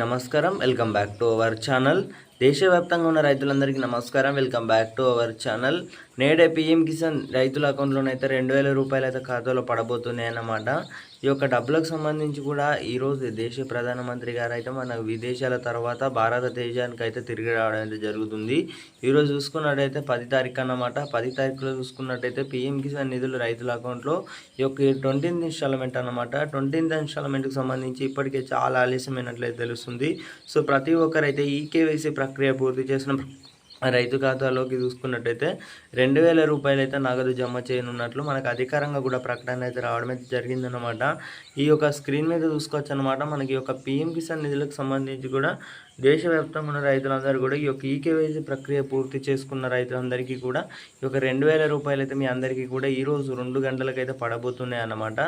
నమస్కారం. Welcome back to our channel. దేశవ్యాప్తంగా ఉన్న రైతులందరికీ నమస్కారం. Welcome back to our channel. నేడే పిఎం కిసాన్ రైతుల అకౌంట్లోనైతే రెండు వేల రూపాయలు అయితే ఖాతాలో పడబోతున్నాయి అన్నమాట. ఈ యొక్క డబ్బులకు సంబంధించి కూడా ఈరోజు దేశ ప్రధానమంత్రి గారు అయితే మన విదేశాల తర్వాత భారతదేశానికి అయితే తిరిగి రావడం అయితే జరుగుతుంది. ఈరోజు చూసుకున్నట్టయితే పది తారీఖు అన్నమాట. పది తారీఖులో చూసుకున్నట్టయితే పిఎం కిసాన్ నిధులు రైతుల అకౌంట్లో ఈ యొక్క ట్వంటీన్త్ ఇన్స్టాల్మెంట్ అన్నమాట. ట్వంటీన్త్ ఇన్స్టాల్మెంట్కి సంబంధించి ఇప్పటికే చాలా ఆలస్యమైనట్లయితే తెలుస్తుంది. సో ప్రతి ఒక్కరైతే ఈ కేవైసీ ప్రక్రియ ప్రక్రియ పూర్తి చేసిన రైతు ఖాతాలోకి చూసుకున్నట్టయితే రెండు వేల రూపాయలు అయితే నగదు జమ చేయనున్నట్లు మనకు అధికారంగా కూడా ప్రకటన అయితే రావడం అయితే జరిగిందనమాట ఈ యొక్క స్క్రీన్ మీద చూసుకోవచ్చు అనమాట మనకి ఈ యొక్క పిఎం కిసాన్ నిధులకు సంబంధించి కూడా దేశవ్యాప్తంగా ఉన్న రైతులందరూ కూడా ఈ యొక్క ఈకేవైసీ ప్రక్రియ పూర్తి చేసుకున్న రైతులందరికీ కూడా ఈ యొక్క రెండు వేల రూపాయలు అయితే మీ అందరికీ కూడా ఈరోజు రెండు గంటలకైతే పడబోతున్నాయి అన్నమాట.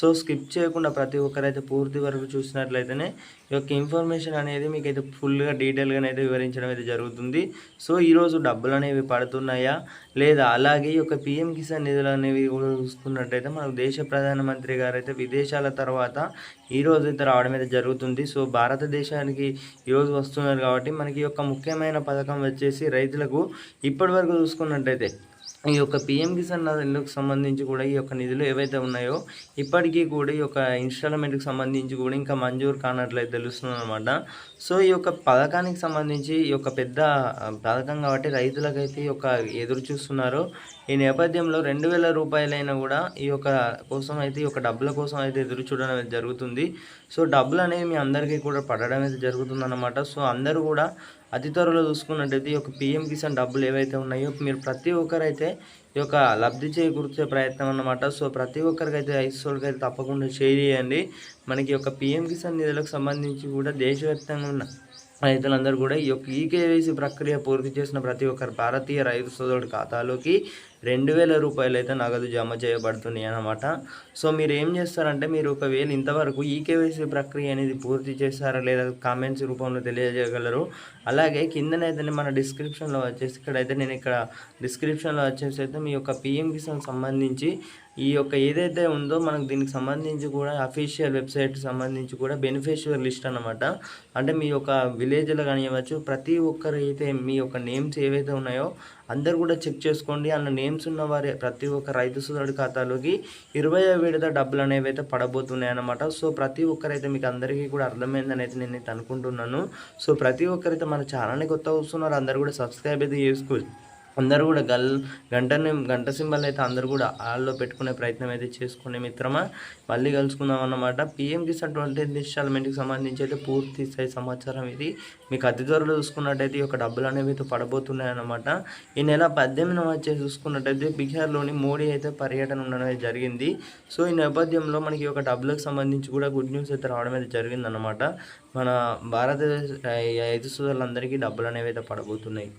సో స్కిప్ చేయకుండా ప్రతి ఒక్కరైతే పూర్తి వరకు చూసినట్లయితేనే ఈ యొక్క ఇన్ఫర్మేషన్ అనేది మీకు అయితే ఫుల్గా డీటెయిల్గా అయితే వివరించడం అయితే జరుగుతుంది. సో ఈరోజు డబ్బులు అనేవి పడుతున్నాయా? లేదా అలాగే ఈ యొక్క పిఎం కిసాన్ నిధులు అనేవి కూడా చూసుకున్నట్టయితే మనకు దేశ ప్రధానమంత్రి గారు అయితే విదేశాల తర్వాత ఈరోజు అయితే రావడం అయితే జరుగుతుంది. సో భారతదేశానికి ఈరోజు వస్తున్నారు కాబట్టి మనకి యొక్క ముఖ్యమైన పథకం వచ్చేసి రైతులకు ఇప్పటి వరకు చూసుకున్నట్టయితే ఈ యొక్క పిఎం కిసాన్ నిధులకు సంబంధించి కూడా ఈ యొక్క నిధులు ఏవైతే ఉన్నాయో ఇప్పటికీ కూడా ఈ యొక్క ఇన్స్టాల్మెంట్కి సంబంధించి కూడా ఇంకా మంజూరు కానట్లయితే తెలుస్తుంది అనమాట సో ఈ యొక్క పథకానికి సంబంధించి ఈ యొక్క పెద్ద పథకం కాబట్టి రైతులకైతే ఈ యొక్క ఎదురు చూస్తున్నారు. ఈ నేపథ్యంలో రెండు వేల రూపాయలైనా కూడా ఈ యొక్క కోసం అయితే ఈ యొక్క డబ్బుల కోసం అయితే ఎదురు చూడడం అయితే జరుగుతుంది. సో డబ్బులు అనేవి మీ అందరికీ కూడా పడడం అయితే జరుగుతుంది అనమాట సో అందరూ కూడా అతి త్వరలో చూసుకున్నట్టయితే ఈ యొక్క పిఎం కిసాన్ డబ్బులు ఏవైతే ఉన్నాయో మీరు ప్రతి ఒక్కరైతే ఈ యొక్క లబ్ధి చేకూర్చే ప్రయత్నం అన్నమాట. సో ప్రతి ఒక్కరికైతే ఐసోడ్కి అయితే తప్పకుండా షేర్ చేయండి. మనకి యొక్క పిఎం కిసాన్ నిధులకు సంబంధించి కూడా దేశవ్యాప్తంగా ఉన్న రైతులందరూ కూడా ఈ యొక్క ఈకేవైసీ ప్రక్రియ పూర్తి చేసిన ప్రతి ఒక్కరు భారతీయ రైతు సోదరుడి ఖాతాలోకి రెండు వేల రూపాయలు అయితే నగదు జమ చేయబడుతున్నాయి అనమాట సో మీరు ఏం చేస్తారంటే మీరు ఒకవేళ ఇంతవరకు ఈకేవైసీ ప్రక్రియ అనేది పూర్తి చేస్తారా లేదా కామెంట్స్ రూపంలో తెలియజేయగలరు? అలాగే కిందనైతే మన డిస్క్రిప్షన్లో వచ్చేసి ఇక్కడైతే నేను ఇక్కడ డిస్క్రిప్షన్లో వచ్చేసి అయితే మీ యొక్క పిఎం కిసాన్ సంబంధించి ఈ యొక్క ఏదైతే ఉందో మనకు దీనికి సంబంధించి కూడా అఫీషియల్ వెబ్సైట్ సంబంధించి కూడా బెనిఫిషియర్ లిస్ట్ అనమాట అంటే మీ యొక్క విలేజ్లో కానివ్వచ్చు ప్రతి ఒక్కరైతే మీ యొక్క నేమ్స్ ఏవైతే ఉన్నాయో అందరు కూడా చెక్ చేసుకోండి. అన్న నేమ్స్ ఉన్న వారి ప్రతి ఒక్క రైతు సోదరుడి ఖాతాలోకి ఇరవై విడత డబ్బులు అనేవి అయితే పడబోతున్నాయి అనమాట సో ప్రతి ఒక్కరైతే మీకు అందరికీ కూడా అర్థమైందని అయితే నేను అనుకుంటున్నాను. సో ప్రతి ఒక్కరైతే మన ఛానల్ని కొత్త వస్తున్నారు అందరు కూడా సబ్స్క్రైబ్ అయితే చేసుకోవచ్చు అందరూ కూడా గల్ గంటని గంట సింబల్ అయితే అందరూ కూడా ఆల్లో పెట్టుకునే ప్రయత్నం అయితే చేసుకునే మిత్రమా? మళ్ళీ కలుసుకుందాం అన్నమాట. పిఎం కిసాన్ ట్వంటీ ఇన్స్టాల్మెంట్కి సంబంధించి అయితే పూర్తి స్థాయి సమాచారం ఇది. మీకు అతి త్వరలో చూసుకున్నట్టయితే ఈ యొక్క డబ్బులు అనేవి అయితే పడబోతున్నాయి అన్నమాట. ఈ నెల పద్దెనిమిది వచ్చి చూసుకున్నట్టయితే బీహార్లోని మోడీ అయితే పర్యటన ఉండడం జరిగింది. సో ఈ నేపథ్యంలో మనకి ఒక డబ్బులకు సంబంధించి కూడా గుడ్ న్యూస్ అయితే రావడం అయితే జరిగిందన్నమాట మన భారతదేశ ఐదు సోదరులందరికీ డబ్బులు అనేవి అయితే పడబోతున్నాయి.